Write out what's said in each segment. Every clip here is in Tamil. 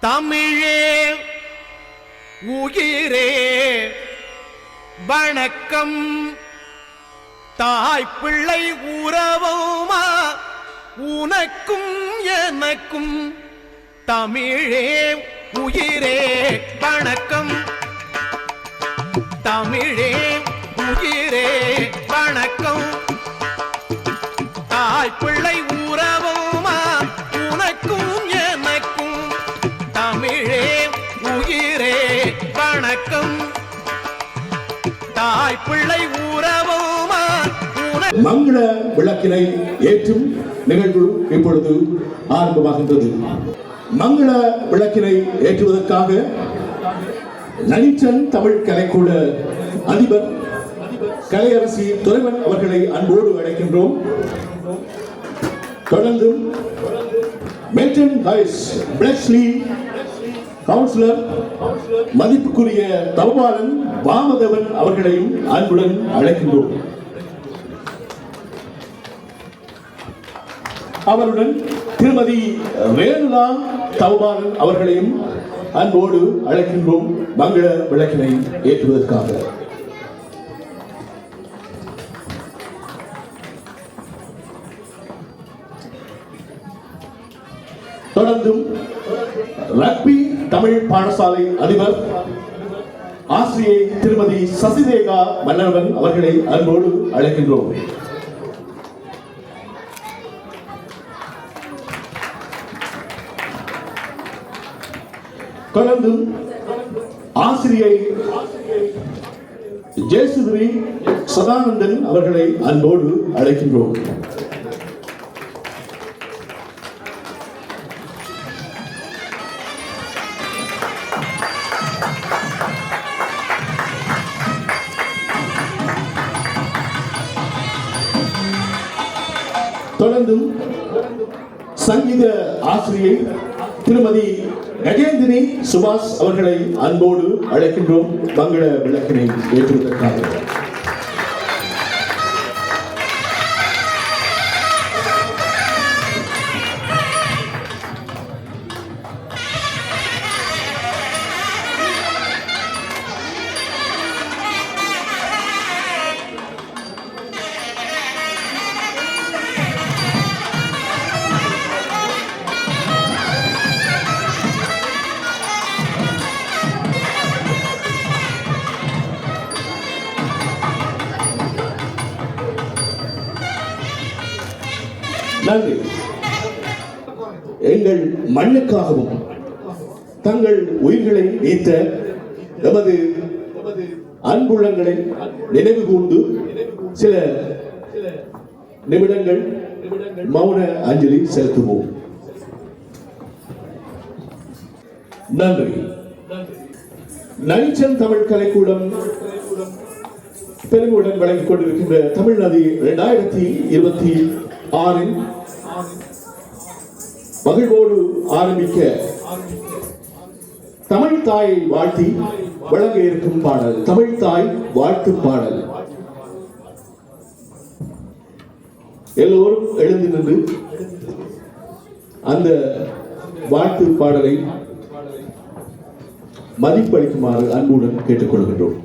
தமிழே உயிரே வணக்கம். தாய் பிள்ளை உறவுமா உனக்கும் எனக்கும். தமிழே உயிரே வணக்கம். தமிழே உயிரே வணக்கம். தாய் பிள்ளை உறவுமா தாய் பிள்ளை மங்கள விளக்கினை ஏற்றும் நிகழ்வு இப்பொழுது ஆரம்பமாகின்றது. மங்கள விளக்கினை ஏற்றுவதற்காக நனிச்சன் தமிழ் கலைக்கூட அதிபர் கலையரசி துறைவன் அவர்களை அன்போடு அழைக்கின்றோம். தொடர்ந்தும் மெல்டன் ஹைஸ் பிளஸ்லி கவுன்சிலர் மதிப்புக்குரிய தவபாலன் வாமதேவன் அவர்களையும் அன்புடன் அழைக்கின்றோம். அவருடன் திருமதி ரேணுகா தவபாலன் அவர்களையும் அன்போடு அழைக்கின்றோம். மங்கள விளக்கினை ஏற்றுவதற்காக. தொடர்ந்தும் ரக்பி தமிழ் பாடசாலை அதிபர் ஆசிரியை திருமதி சசிதேகா மன்னர்வன் அவர்களை அன்போடு அழைக்கின்றோம். தொடர்ந்தும் ஆசிரியை ஜெயசுதரி சதானந்தன் அவர்களை அன்போடு அழைக்கின்றோம். ஆசிரியை திருமதி கஜேந்திரி சுபாஷ் அவர்களை அன்போடு அழைக்கின்றோம். மங்கள விளக்கினை ஏற்றுவதற்காக. மண்ணுக்காகவும் தங்கள் உயிர்களை நீத்த எமது அன்புள்ளங்களை நினைவு கூர்ந்து சில நிமிடங்கள் மௌன அஞ்சலி செலுத்துவோம். நன்றி. நனிச்சன் தமிழ் கலைக்கூடம் பெருமையுடன் வழங்கிக் கொண்டிருக்கின்ற தமிழ்நதி இரண்டாயிரத்தி இருபத்தி ஆறில் மகிழ்வோடு ஆரம்பிக்க தமிழ் தாயை வாழ்த்தி வழங்க இருக்கும் பாடல் தமிழ் தாய் வாழ்த்து பாடல். எல்லோரும் எழுந்து நின்று அந்த வாழ்த்து பாடலை மதிப்பளிக்குமாறு அன்புடன் கேட்டுக்கொள்கின்றோம்.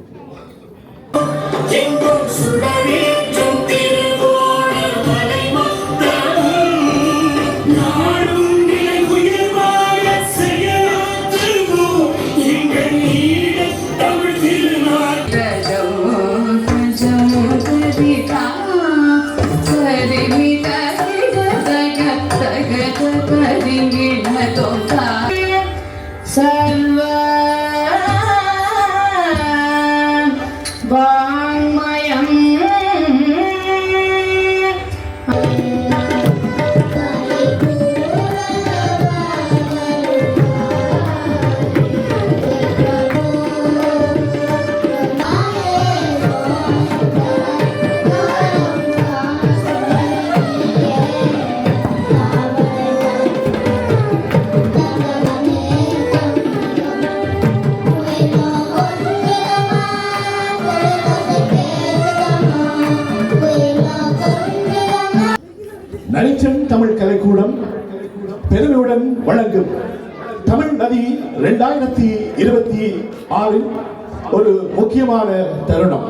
ரெண்டாயிரத்தி இருபத்தி ஆறில் ஒரு முக்கியமான தருணம்.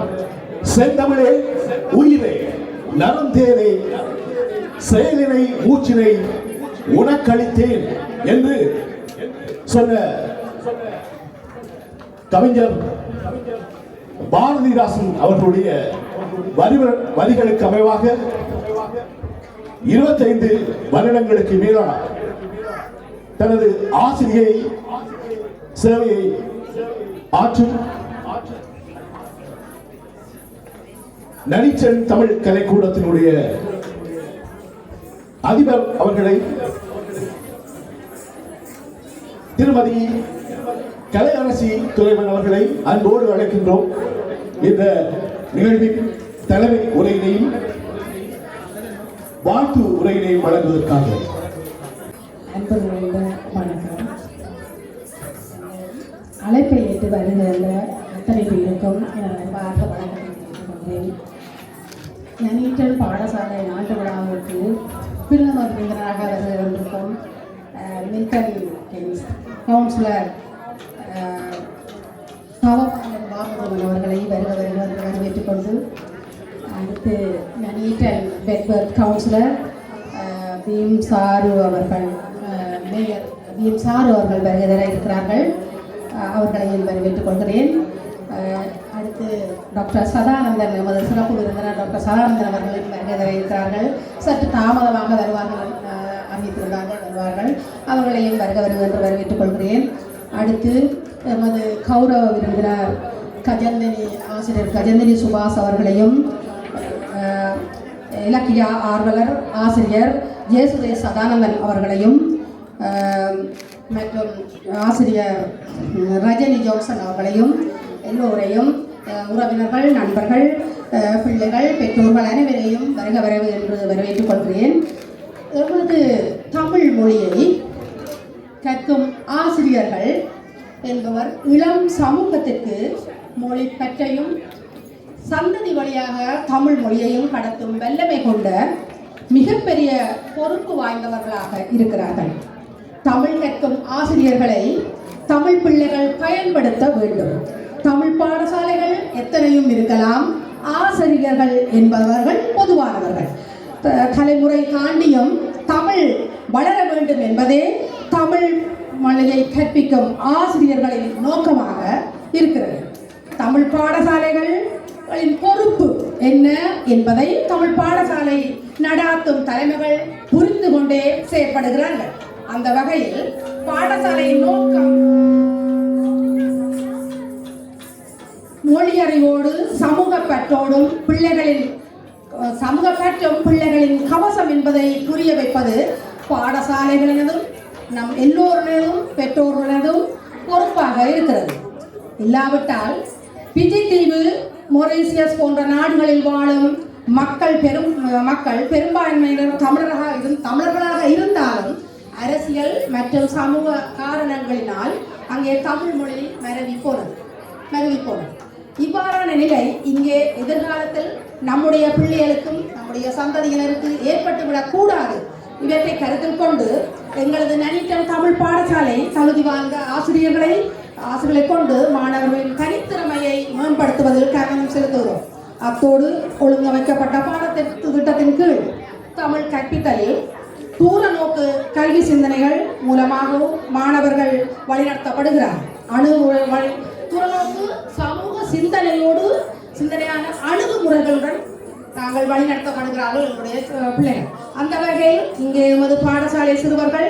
செந்தமிழே உயிரே நலந்தேனே செயலினை மூச்சினை உனக்களித்தேன் என்று சொன்ன கவிஞர் பாரதிதாசன் அவர்களுடைய வரி வரிகளுக்கு அமைவாக இருபத்தைந்து வருடங்களுக்கு மேலான தனது ஆசிரியை சேவையை ஆற்றும் நனிச்சன் தமிழ் கலைக்கூடத்தினுடைய அதிபர் அவர்களை திருமதி கலையரசி துறைவன் அவர்களை அன்போடு அழைக்கின்றோம். இந்த நிகழ்வின் தலைமை உரையினையும் வாழ்த்து உரையினையும் வழங்குவதற்காக. அழைப்பை ஏற்று வருகின்ற அத்தனை பேருக்கும் எனது பார்த்த வணக்கத்தை தெரிவித்துக் பாடசாலை நாட்டு விழாவுக்கு பிரதமர் விருந்தினராக வருகின்றிருக்கும் மில்டன் கவுன்சிலர் பவபாலன் பாபுதமன் அவர்களை வருக வரவேற்றுக் கொண்டு அடுத்து Nuneaton Bedworth councillor Bheem Charu அவர்கள் மேயர் பீம் சாரு அவர்கள் வருகிற இருக்கிறார்கள். அவர்களையும் வரவேற்றுக் கொள்கிறேன் அடுத்து டாக்டர் சதானந்தன் நமது சிறப்பு விருந்தினர் டாக்டர் சதானந்தன் அவர்களும் வருகை இருக்கிறார்கள் சற்று தாமதமாக வருவார்கள். அஹ், வருவார்கள். அவர்களையும் வருக வருக என்று வரவேற்றுக் கொள்கிறேன். அடுத்து நமது கௌரவ விருந்தினர் கஜந்தினி ஆசிரியர் கஜந்தினி சுபாஷ் அவர்களையும் இலக்கிய ஆர்வலர் ஆசிரியர் ஜேசுதே சதானந்தன் அவர்களையும் மற்றும் ஆசிரியர் ரஜினி ஜோக்சன் அவர்களையும் எல்லோரையும் உறவினர்கள் நண்பர்கள் பிள்ளைகள் பெற்றோர்கள் அனைவரையும் வருக வரவு என்று வரவேற்றுக் கொள்கிறேன். எமது தமிழ் மொழியை கற்கும் ஆசிரியர்கள் என்பவர் இளம் சமூகத்திற்கு மொழி பற்றையும் சந்ததி வழியாக தமிழ் மொழியையும் கடத்தும் வல்லமை கொண்ட மிகப்பெரிய பொறுப்பு வாய்ந்தவர்களாக இருக்கிறார்கள். தமிழ் கற்கும் ஆசிரியர்களை தமிழ் பிள்ளைகள் பயன்படுத்த வேண்டும். தமிழ் பாடசாலைகள் எத்தனையும் இருக்கலாம். ஆசிரியர்கள் என்பவர்கள் பொதுவானவர்கள். தலைமுறை தாண்டியும் தமிழ் வளர வேண்டும் என்பதே தமிழ் மொழியை கற்பிக்கும் ஆசிரியர்களின் நோக்கமாக இருக்கிறது. தமிழ் பாடசாலைகளின் பொறுப்பு என்ன என்பதை தமிழ் பாடசாலை நடாத்தும் தலைமைகள் புரிந்து கொண்டே செயற்படுகிறார்கள். அந்த வகையில் பாடசாலையின் நோக்கம். மொழியறிவோடு சமூக பற்றோடும் பிள்ளைகளின் சமூக பற்றும் பிள்ளைகளின் கவசம் என்பதை புரிய வைப்பது பாடசாலைகளினதும் நம் எல்லோருடனும் பெற்றோர்களினதும் பொறுப்பாக இருக்கிறது. இல்லாவிட்டால் பிஜி தீவு மொரீசியஸ் போன்ற நாடுகளில் வாழும் மக்கள் பெரும் மக்கள் பெரும்பான்மையினர் தமிழராக இரு தமிழர்களாக இருந்தாலும் அரசியல் மற்றும் சமூக காரணங்களினால் அங்கே தமிழ் மொழி மரவி போனது மரவி போனது. இவ்வாறான நிலை இங்கே எதிர்காலத்தில் நம்முடைய பிள்ளைகளுக்கும் நம்முடைய சந்ததியினருக்கு ஏற்பட்டுவிடக் கூடாது. இவற்றை கருத்தில் கொண்டு எங்களது நனிட்டம் தமிழ் பாடசாலை தகுதி வாய்ந்த ஆசிரியர்களை ஆசிரியர்களை கொண்டு மாணவர்களின் தனித்திறமையை மேம்படுத்துவதில் கவனம் செலுத்துகிறோம். அத்தோடு ஒழுங்கமைக்கப்பட்ட பாடத்திட்ட திட்டத்தின் கீழ் தமிழ் கற்பித்தலில் தூர நோக்கு கல்வி சிந்தனைகள் மூலமாகவும் மாணவர்கள் வழிநடத்தப்படுகிறார். அணு வழி தூரநோக்கு சமூக சிந்தனையோடு சிந்தனையான அணுகுமுறைகளுடன் தாங்கள் வழிநடத்தப்படுகிறார்கள் எங்களுடைய பிள்ளைகள். அந்த வகையில் இங்கே எமது பாடசாலை சிறுவர்கள்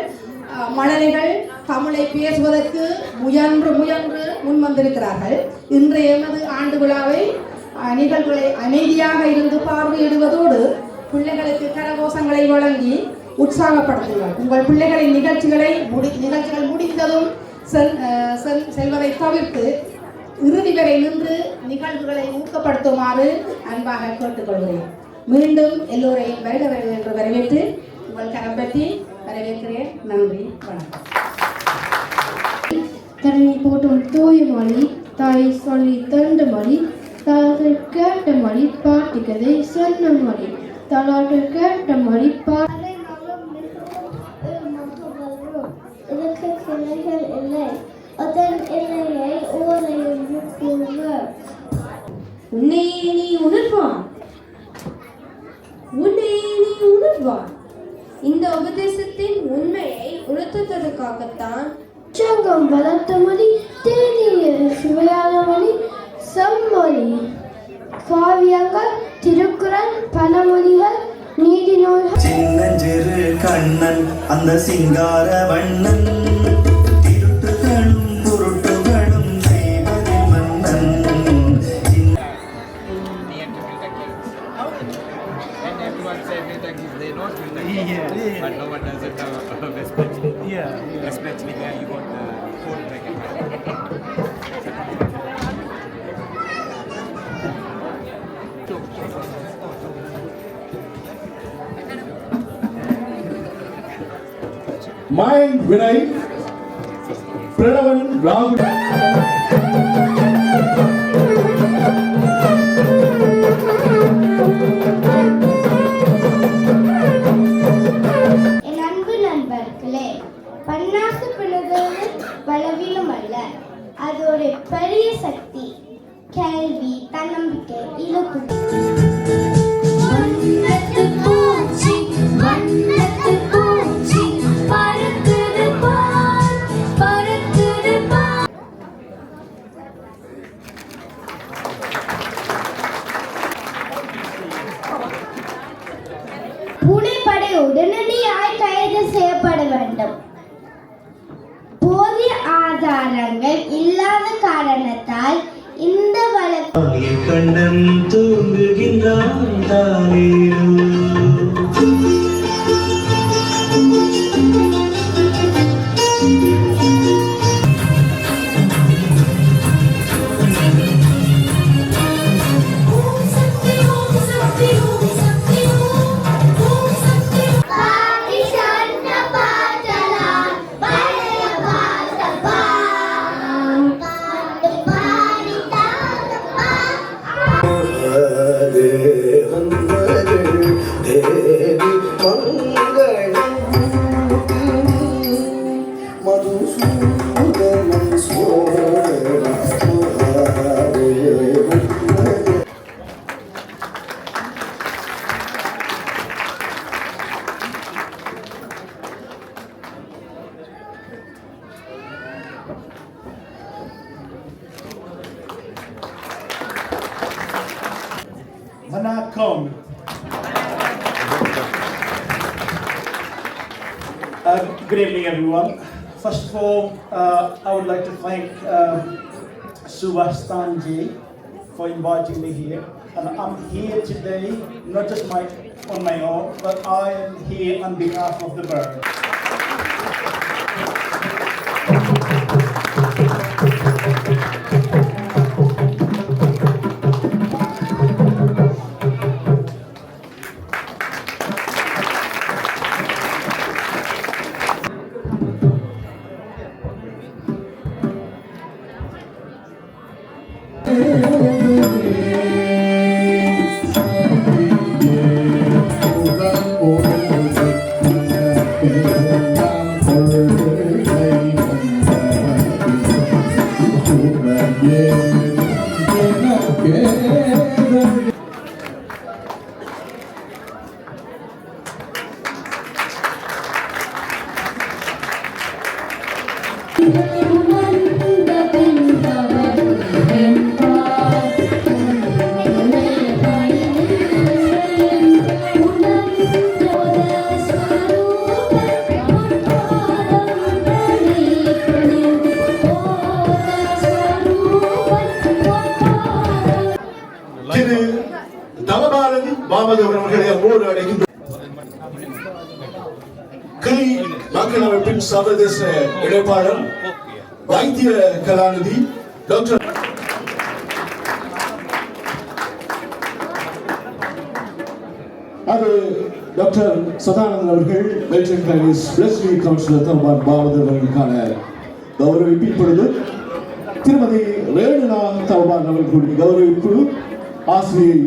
மழலைகள் தமிழை பேசுவதற்கு முயன்று முயன்று முன்வந்திருக்கிறார்கள். இன்றைய எமது ஆண்டு விழாவை நிகழ்வுகளை அமைதியாக இருந்து பார்வையிடுவதோடு பிள்ளைகளுக்கு கரகோஷங்களை வழங்கி உற்சாகப்படுத்துங்கள் உங்கள் பிள்ளைகளின் நிகழ்ச்சிகளை முடி நிகழ்ச்சிகள் முடிந்ததும் செல் அஹ், செல் செல்வதை தவிர்த்து இறுதி வரை நின்று நிகழ்வுகளை ஊக்கப்படுத்துமாறு அன்பாக கேட்டுக்கொள்கிறேன். மீண்டும் எல்லோரையும் வருக வருக என்று வரவேற்று உங்கள் கரம் பற்றி வரவேற்கிறேன். நன்றி. வணக்கம். தன்னை போட்டும் தூய மொழி தாய் சொல்லி தந்த மொழி தாங்கள் கேட்ட மொழி பாட்டு கதை சொன்ன மொழி தாளார்கள் கேட்ட மொழி பாட்டு உலகில் இல்லை அதன் எல்லையை ஓரையில் கூறுவர் உன்னையே நீ உணர்வான். உன்னையே நீ உணர்வான். இந்த உபதேசத்தின் உண்மையை உணர்த்துவதற்காகத்தான். சங்கம் வளர்த்த மொழி தேநீர் சுவையான மொழி செம்மொழி. காவியங்கள் திருக்குறள் பழமொழிகள் நீதி நூல் சின்னஞ்சிறு கண்ணன் அந்த சிங்கார வண்ணன். மாயன் வினய் பிரணவன் ராகுல் on behalf of the bird. மக்கள் அமைப்பின் சர்வதேச இடைப்பாளர் வைத்திய கலாநிதி டாக்டர் அது டாக்டர் சதானந்தன் அவர்கள் வெல்டன் கிளாரிஸ் பிளஸ்லி கவுன்சிலர் தம்பான் பாவதர் அவர்களுக்கான கௌரவிப்பு இப்பொழுது திருமதி ரேணுநாத் தவபான் அவர்களுடைய கௌரவிப்பு ஆசிரியை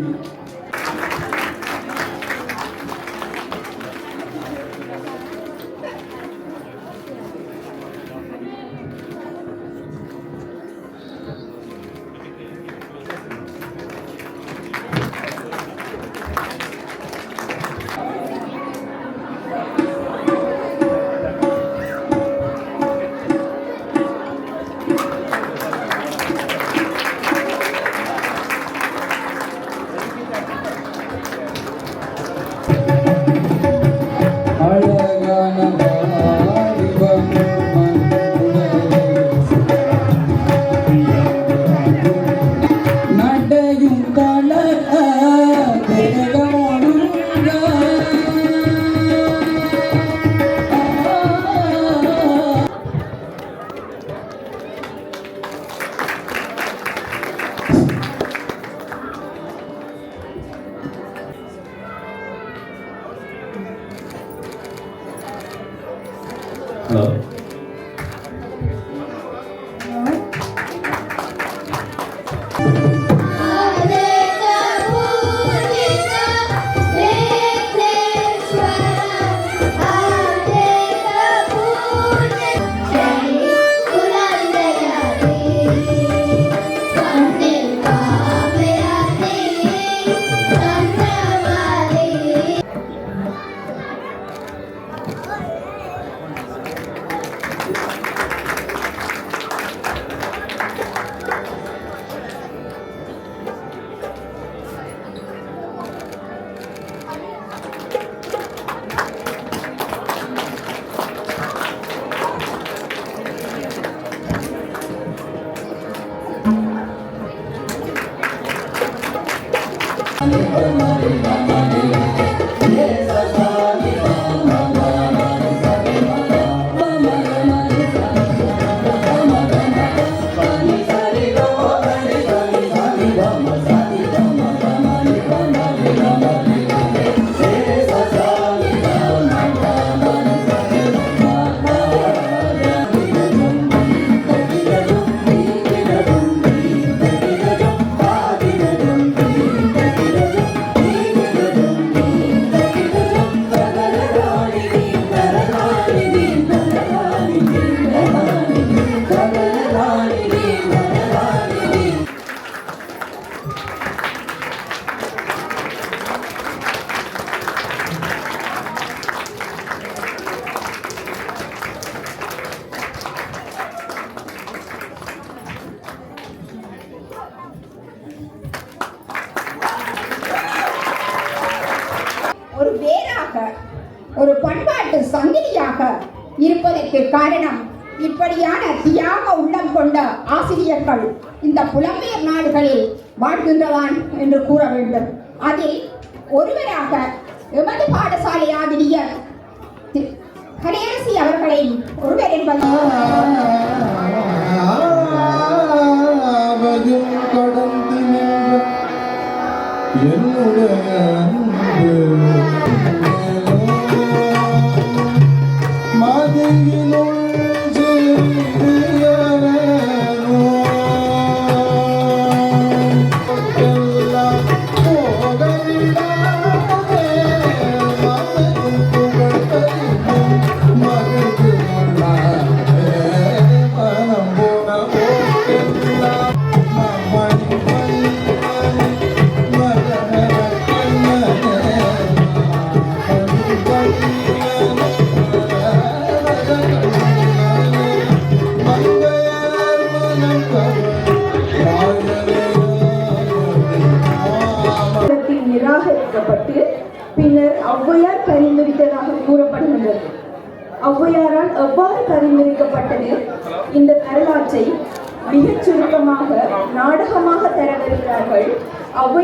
வருகிறார்கள் ஔவை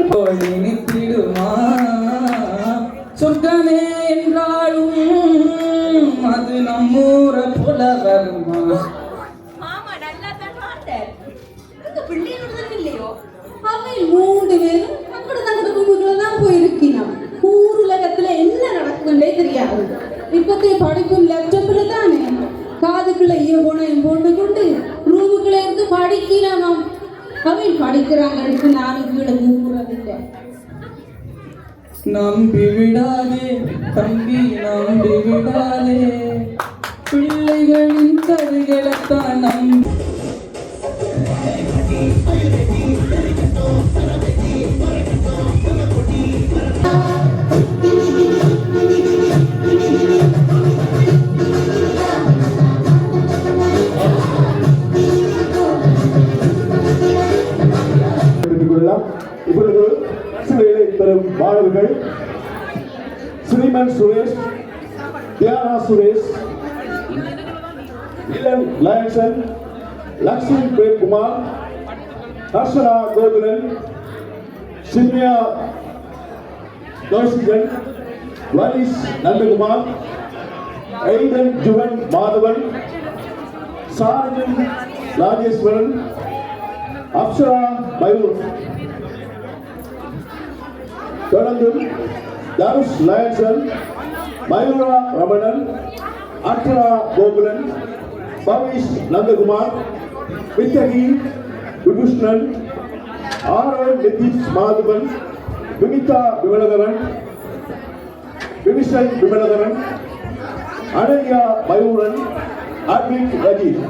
இனித்திடுமா சொர்க்கமே என்றாலும் அது நம்மூர போல வருமா? ஆமா நல்லா தான் பார்த்தேன். இந்த மூன்று பேரும் தங்கட தான் போயிருக்கிறான் ஊர் உலகத்துல என்ன தெரியாது. இப்பத்தே படிப்பும் லேப்டாப்ல தானே? காதுக்குள்ள இயர்போனையும் போட்டுக்கொண்டு ரூமுக்குள்ள இருந்து படிக்கிறான் அவன் படிக்கிறாங்களுக்கு நானும் கீழே கூறதில்லை நம்பி விடாதே தம்பி நம்பி விடாதே. பிள்ளைகளின் கதைகளைத்தான் நம்பி ஸ்ரீமன் சுரேஷ் தியானா சுரேஷ் இளன் லயன்சன் லக்ஷ்மி பிரேம்குமார் ஹர்ஷனா கோகுலன் சின்யா கௌசிகன் வரிஸ் நந்தகுமார் ஐதன் ஜுவன் மாதவன் சாரஜன் ராஜேஸ்வரன் அப்சரா மயூர். தொடர்ந்து தனுஷ் லயன்சன் மயூரா ரமணன் அர்ச்சனா கோகுலன் பவிஷ் நந்தகுமார் வித்தகி விபூஷணன் ஆரோன் நிதிஷ் மாதவன் வினிதா விமலகரன் விவிஷன் விமலகரன் அனன்யா மயூரன் அர்விக் ரஜீத்.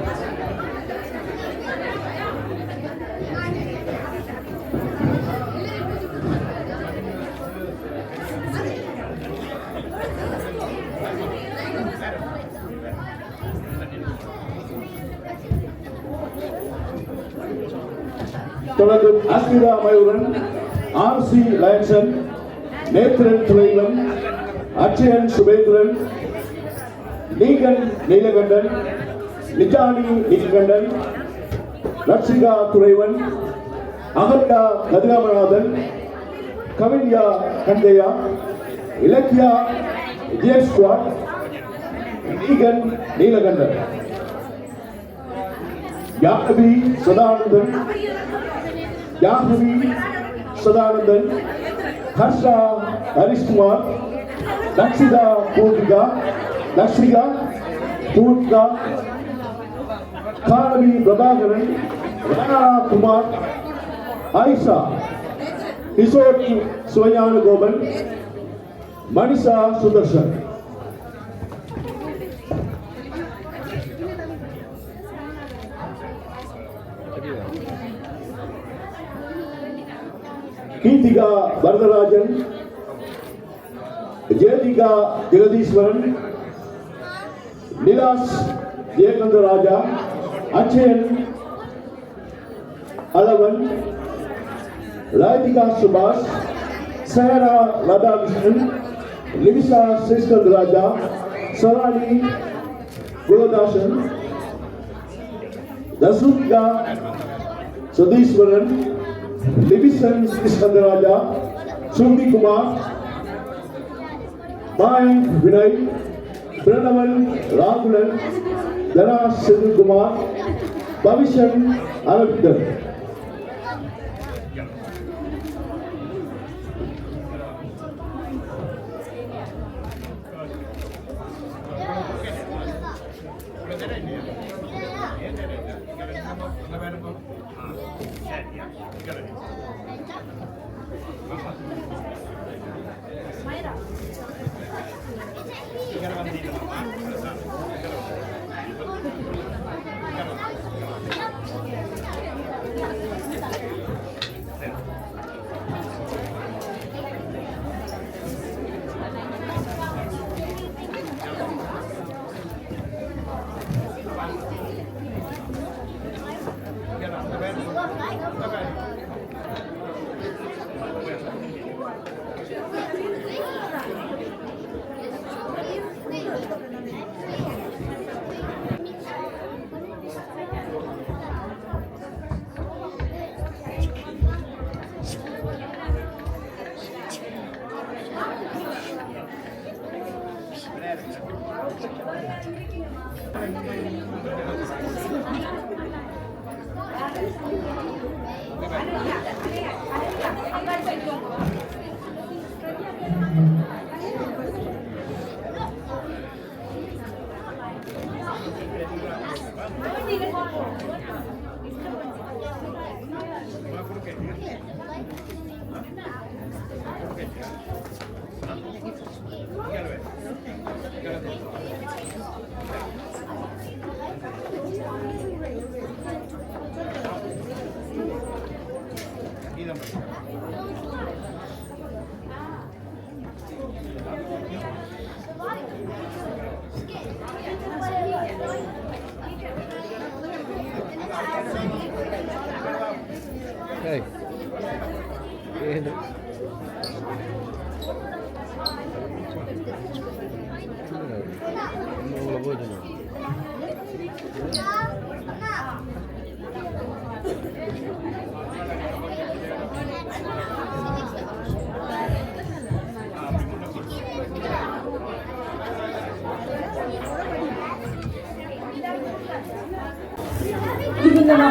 தொடர்ந்து அஸ்மிதா மயூரன் ஆர் சி லயன்சன் நேத்ரன் துளைலம் அச்சயன் சுபேந்திரன் நீகன் நீலகண்டன் நிஜானி நீலகண்டன் லட்சிகா துறைவன் அகண்டா கதிராமநாதன் கவிஞா கந்தையா இலக்கியா ஜேஸ்குவாட் நீகன் நீலகண்டன். யாகவி சதானந்தன் யாகுவி சதானந்தன் ஹர்ஷா ஹரிஷ்குமார் லக்ஷிதா பூர்விகா லக்ஷிகா பூர்விகா காரவி பிரபாகரன் ராணா குமார் ஆயிஷா கிஷோரி கோபன் மணிஷா சுதர்ஷன். கீர்த்திகா வரதராஜன் ஜெயதிகா ஜெகதீஸ்வரன் நிலாஸ் ஜெயகந்த ராஜா அச்சயன் அளவன் ராதிகா சுபாஷ் சயனா ராதாகிருஷ்ணன் லிவிசா ஸ்ரீஸ்கந்த் ராஜா சராணி குலதாசன் தசுகா Satheeswaran Livingston Iskandaraja, Sumni Kumar, Mayank Vinay, Pranavan Raghulan, Dana Sidhu Kumar, Bhavishan Aravindan.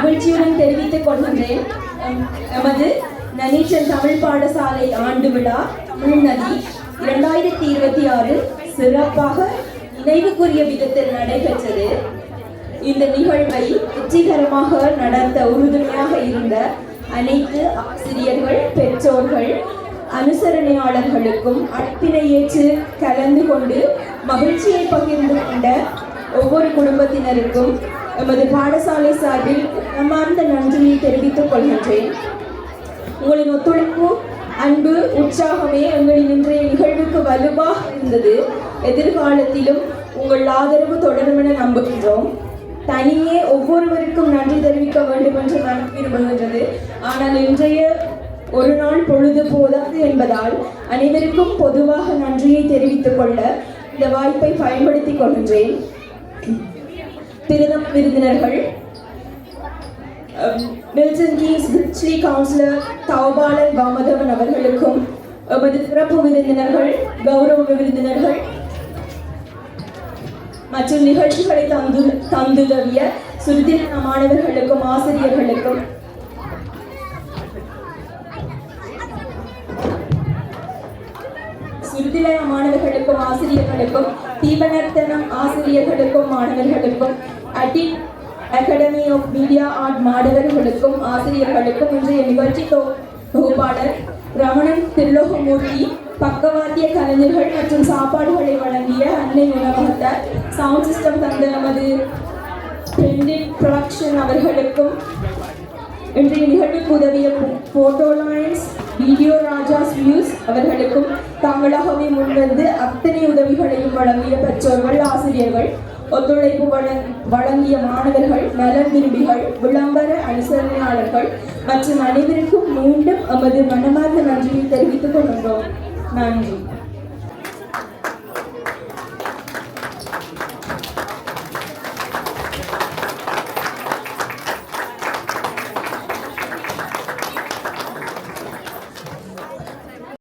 மகிழ்ச்சியுடன் தெரிவித்துக் கொள்கின்றேன். எமது நனீஷன் தமிழ் பாடசாலை ஆண்டு விழா முன்னதி இரண்டாயிரத்தி இருபத்தி ஆறு சிறப்பாக நினைவுக்குரிய விதத்தில் நடைபெற்றது. இந்த நிகழ்வை வெற்றிகரமாக நடத்த உறுதுணையாக இருந்த அனைத்து ஆசிரியர்கள் பெற்றோர்கள் அனுசரணையாளர்களுக்கும் அழைப்பினை ஏற்று கலந்து கொண்டு மகிழ்ச்சியை பகிர்ந்து கொண்ட ஒவ்வொரு குடும்பத்தினருக்கும் எமது பாடசாலை சார்பில் மனமார்ந்த நன்றியை தெரிவித்துக் கொள்கின்றேன். உங்களின் ஒத்துழைப்பு அன்பு உற்சாகமே எங்களின் இன்றைய நிகழ்வுக்கு வலுவாக இருந்தது. எதிர்காலத்திலும் உங்கள் ஆதரவு தொடரும் என நம்புகின்றோம். தனியே ஒவ்வொருவருக்கும் நன்றி தெரிவிக்க வேண்டும் என்று நான் விரும்புகின்றது. ஆனால் இன்றைய ஒரு நாள் பொழுது போதாது என்பதால் அனைவருக்கும் பொதுவாக நன்றியை தெரிவித்துக் கொள்ள இந்த வாய்ப்பை பயன்படுத்திக் கொள்கின்றேன். திருதம் விருந்தினர்கள். மில்டன் கீஸ் ரிச்லி கவுன்சிலர் தவபாலன் பாமதவன் அவர்களுக்கும் எமது சிறப்பு விருந்தினர்கள் கௌரவ விருந்தினர்கள் மற்றும் நிகழ்ச்சிகளை தந்து தந்துதவிய சுருதின மாணவர்களுக்கும் ஆசிரியர்களுக்கும் சுருதிலய மாணவர்களுக்கும் ஆசிரியர்களுக்கும் தீபநர்த்தனம் ஆசிரியர்களுக்கும் மாணவர்களுக்கும் அடி அகாடமி ஆஃப் மீடியா ஆர்ட் மாணவர்களுக்கும் ஆசிரியர்களுக்கும் இன்றைய நிகழ்ச்சி தொகுப்பாளர் ரமணன் திருலோகமூர்த்தி பக்கவாத்திய கலைஞர்கள் மற்றும் சாப்பாடுகளை வழங்கிய அன்னை உணவகத்தார் சவுண்ட் சிஸ்டம் தந்த நமது ப்ரொடக்ஷன் அவர்களுக்கும் இன்றைய நிகழ்வுக்கு உதவிய photo lines video Rajas views அவர்களுக்கும் தாங்களாகவே முன்வந்து அத்தனை உதவிகளையும் வழங்கிய பெற்றோர்கள் ஆசிரியர்கள் ஒத்துழைப்பு வழங்கிய மாணவர்கள் நலன் விரும்பிகள் விளம்பர அனுசரணையாளர்கள் மற்றும் அனைவருக்கும் மீண்டும் எமது மனமார்ந்த நன்றியை தெரிவித்துக் கொள்கின்றோம். நன்றி.